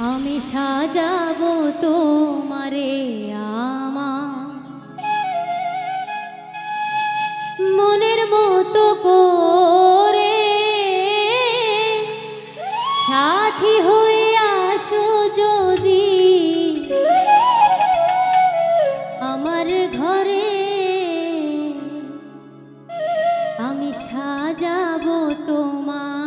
আমি সাজাবো তোমারে আমা মনের মতো করে সাথী হয়ে আসো যদি। আমার ঘরে আমি সাজাব তোমার